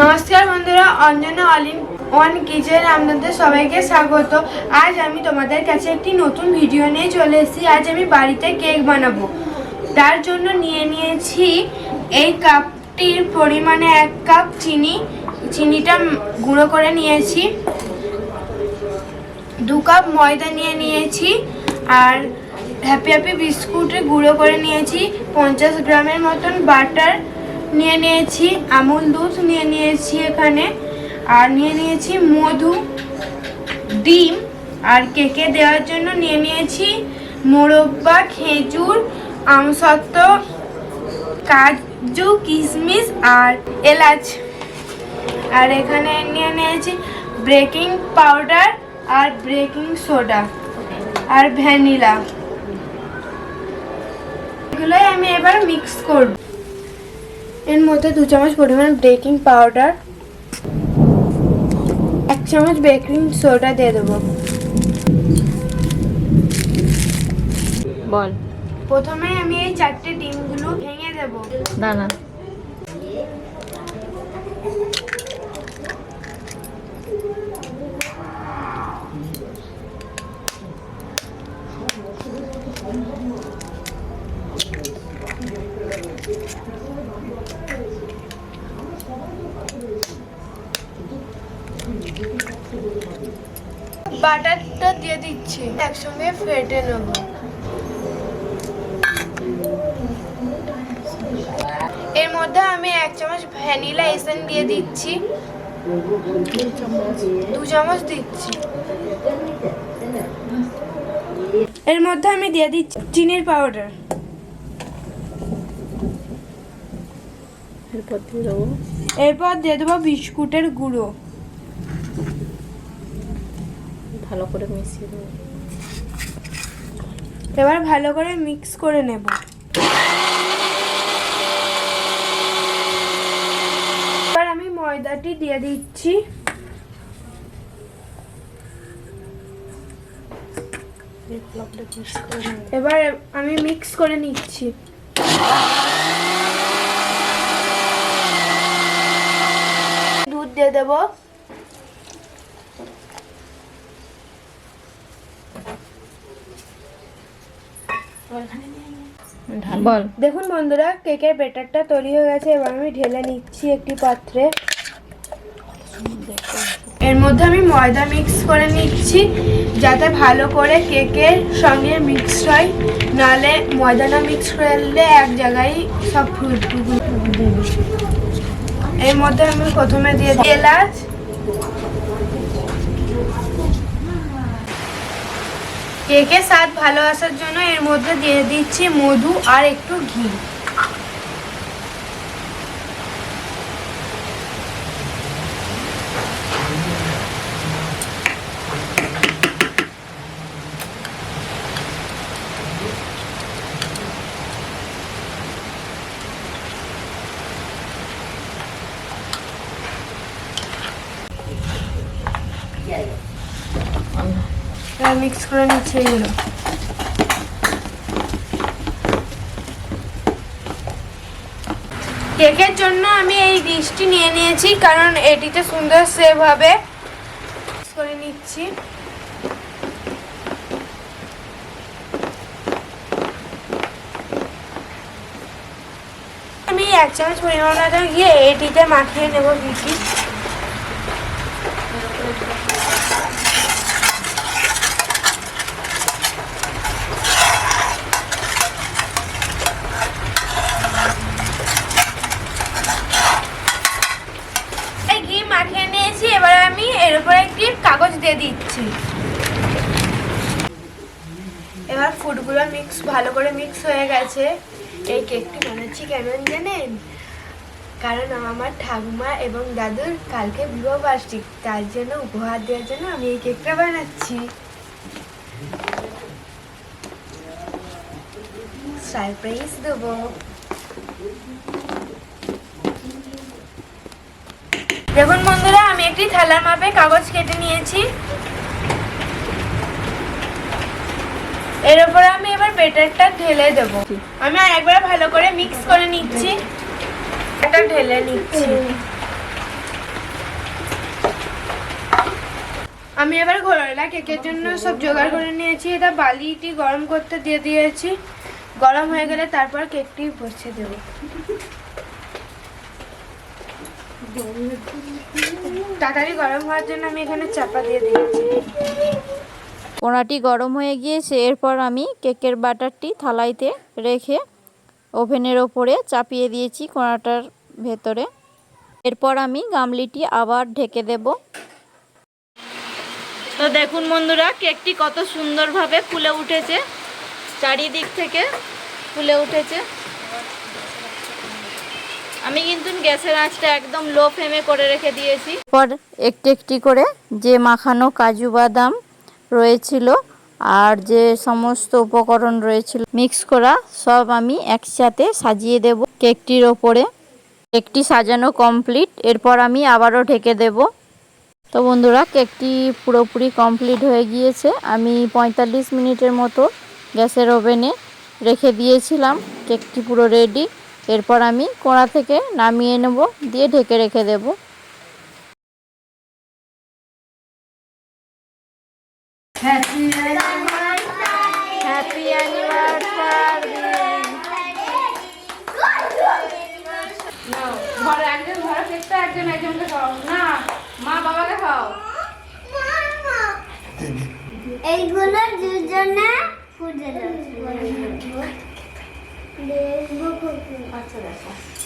নমস্কার বন্ধুরা, Anjana অলিন one kitchen আপনাদের সবাইকে স্বাগত। আজ আমি তোমাদের কাছে একটি নতুন ভিডিও নিয়ে চলে এসেছি। আজ আমি বাড়িতে কেক বানাবো। তার জন্য নিয়ে নিয়েছি এই কাপটির পরিমাণে এক কাপ চিনি। চিনিটা গুঁড়ো করে নিয়েছি। দু কাপ ময়দা নিয়ে নিয়েছি। আর হ্যাপি হ্যাপি বিস্কুট গুঁড়ো করে নিয়েছি। পঞ্চাশ গ্রামের মতন বাটার নিয়ে নিয়েছি আমুল দুধ নিয়ে নিয়েছি এখানে। আর নিয়ে নিয়েছি মধু, ডিম, আর কেকে দেওয়ার জন্য নিয়ে নিয়েছি মোরব্বা, খেজুর আমসত্ত্ব কাজু কিশমিশ আর এলাচ। আর এখানে নিয়ে নিয়েছি বেকিং পাউডার আর বেকিং সোডা আর ভ্যানিলা। এগুলোই আমি এবার মিক্স করব। এর মধ্যে দু চামচ পরিমাণ বেকিং পাউডার এক চামচ বেকিং সোডা দিয়ে দেবো। বল। প্রথমে আমি এই চারটে ডিমগুলো ভেঙে দেবো। দানা বাটারটা দিয়ে দিচ্ছি। একসঙ্গে ফেটে নেব। এর মধ্যে আমি এক চামচ ভ্যানিলা এসেন্স দিয়ে দিচ্ছি। দু চামচ দিচ্ছি। এর মধ্যে আমি দিয়ে দিচ্ছি চিনির পাউডার। এরপর দিয়ে দেবো। এরপর দিয়ে দেবো বিস্কুটের গুঁড়ো। ভালো করে মিশিয়ে দেবো এবার ভালো করে মিক্স করে নেব। এবার আমি ময়দাটি দিয়ে দিচ্ছি। এবার আমি মিক্স করে নিচ্ছি। দুধ দিয়ে দেবো। বল। দেখুন বন্ধুরা কেকের ব্যাটারটা তৈরি হয়ে গেছে। এবার আমি ঢেলে নিচ্ছি একটি পাত্রে। এর মধ্যে আমি ময়দা মিক্স করে নিচ্ছি যাতে ভালো করে কেকের সঙ্গে মিক্স হয়। নাহলে ময়দাটা মিক্স করলে এক জায়গায় সব এর মধ্যে আমি প্রথমে দিয়ে দিই এলাচ। কেকের স্বাদ ভালো আসার জন্য এর মধ্যে দিয়ে দিচ্ছি মধু আর একটু ঘি। মিক্স করে নিচ্ছি এগুলো। কেকের জন্য আমি এই ডিশটি নিয়ে নিয়েছি, কারণ এটিতে সুন্দর সেভ হবে। করে নিচ্ছি। আমি এক চামচ পরিমাণ গিয়ে এটিতে মাখিয়ে নেব বিটি এই ঘি মাখিয়ে নিয়েছি এবার আমি এর উপর একটি দিয়ে দিচ্ছি। এবার ফুডগুলো মিক্স ভালো করে মিক্স হয়ে গেছে। এই কেকটি বানাচ্ছি কেন জানেন? কারণ আমার ঠাকুমা এবং দাদুর কালকে বিবাহ বার্ষিক তার জন্য উপহার দেওয়ার জন্য আমি এই কেকটা বানাচ্ছি। সারপ্রাইজ দেবো। দেখুন বন্ধুরা, আমি একটি থালার মাপে কাগজ কেটে নিয়েছি। এর উপরে আমি এবার বেটারটা ঢেলে দেব। আমি আর একবার ভালো করে মিক্স করে নিচ্ছি। এটা ঢেলে নিচ্ছি। আমি এবার ঘোলা কেকের জন্য সব জোগাড় করে নিয়েছি। এটা বালিটি গরম করতে দিয়ে দিয়েছি। গরম হয়ে গেলে তারপর কেকটি বসিয়ে দেবো। তাড়াতাড়ি গরম হওয়ার জন্য আমি এখানে চাপা দিয়ে দিয়েছি। কোড়াটি গরম হয়ে গিয়েছে এরপর আমি কেকের বাটারটি থালাইতে রেখে ওভেনের ওপরে চাপিয়ে দিয়েছি কোড়াটার ভেতরে। এরপর আমি গামলিটি আবার ঢেকে দেব। তো দেখুন বন্ধুরা কেকটি কত সুন্দরভাবে ফুলে উঠেছে চারিদিক থেকে ফুলে উঠেছে। আমি কিন্তু গ্যাসের আঁচটা একদম লো ফ্লেমে করে রেখে দিয়েছি। পর একটি একটি করে যে মাখানো কাজু বাদাম রয়েছিল আর যে সমস্ত উপকরণ রয়েছিল মিক্স করা, সব আমি একসাথে সাজিয়ে দেব কেকটির ওপরে। কেকটি সাজানো কমপ্লিট এরপর আমি আবারও ঢেকে দেব। তো বন্ধুরা, কেকটি পুরোপুরি কমপ্লিট হয়ে গিয়েছে। আমি পঁয়তাল্লিশ মিনিটের মতো গ্যাসের ওভেনে রেখে দিয়েছিলাম। কেকটি পুরো রেডি এরপর আমি কোড়া থেকে নামিয়ে নেব দিয়ে ঢেকে রেখে দেবো। মা বাবাকে খাও এইগুলো দুজনে খুঁজে দেবো। Ee, arkadaşlar.